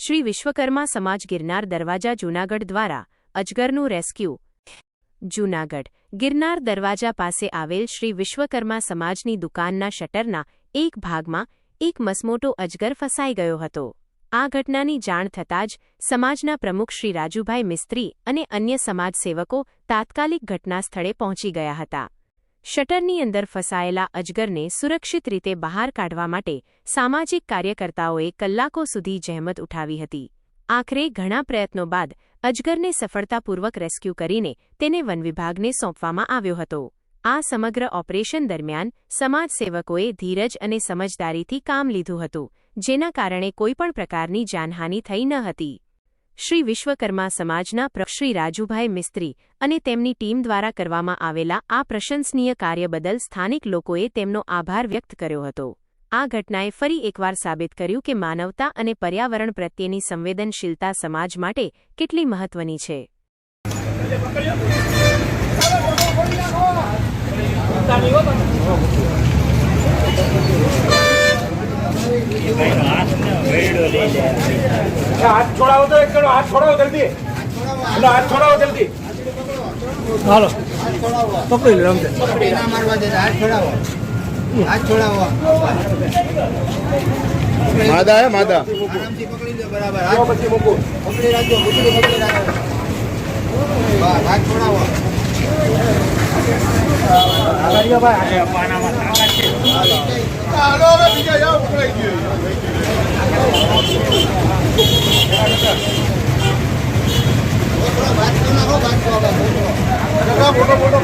શ્રી વિશ્વકર્મા સમાજ ગિરનાર દરવાજા જૂનાગઢ દ્વારા અજગરનું રેસ્ક્યુ. જૂનાગઢ ગિરનાર દરવાજા પાસે આવેલ શ્રી વિશ્વકર્મા સમાજની દુકાનના શટરના એક ભાગમાં એક મસમોટો અજગર ફસાઈ ગયો હતો. આ ઘટનાની જાણ થતાં જ સમાજના પ્રમુખ શ્રી રાજુભાઈ મિસ્ત્રી અને અન્ય સમાજસેવકો તાત્કાલિક ઘટનાસ્થળે પહોંચી ગયા હતા. શટરની અંદર ફસાયેલા અજગરને સુરક્ષિત રીતે બહાર કાઢવા માટે સામાજિક કાર્યકર્તાઓએ કલાકો સુધી જહેમત ઉઠાવી હતી. આખરે ઘણા પ્રયત્નો બાદ અજગરને સફળતાપૂર્વક રેસ્ક્યુ કરીને તેને વનવિભાગને સોંપવામાં આવ્યો હતો. આ સમગ્ર ઓપરેશન દરમિયાન સમાજસેવકોએ ધીરજ અને સમજદારીથી કામ લીધું હતું, જેના કારણે કોઈપણ પ્રકારની જાનહાનિ થઈ ન હતી. શ્રી વિશ્વકર્મા સમાજના શ્રી રાજુભાઈ મિસ્ત્રી અને તેમની ટીમ દ્વારા કરવામાં આવેલા આ પ્રશંસનીય કાર્ય બદલ સ્થાનિક લોકોએ તેમનો આભાર વ્યક્ત કર્યો હતો. આ ઘટનાએ ફરી એકવાર સાબિત કર્યું કે માનવતા અને પર્યાવરણ પ્રત્યેની સંવેદનશીલતા સમાજ માટે કેટલી મહત્વની છે. હાથ છોડાવો તો એક હાથ છોડાવો જલ્દી. હાથ છોડાવો જલ્દી. હાલો. પકડી લો હાથ છોડાવો. હાથ છોડાવો માદા હે માદા. આરામથી પકડી લો બરાબર. હાથ પછી મૂકું. પકડી રાખજો પકડી પકડી રાખો હાથ છોડાવો. હાલો મોટો મોટો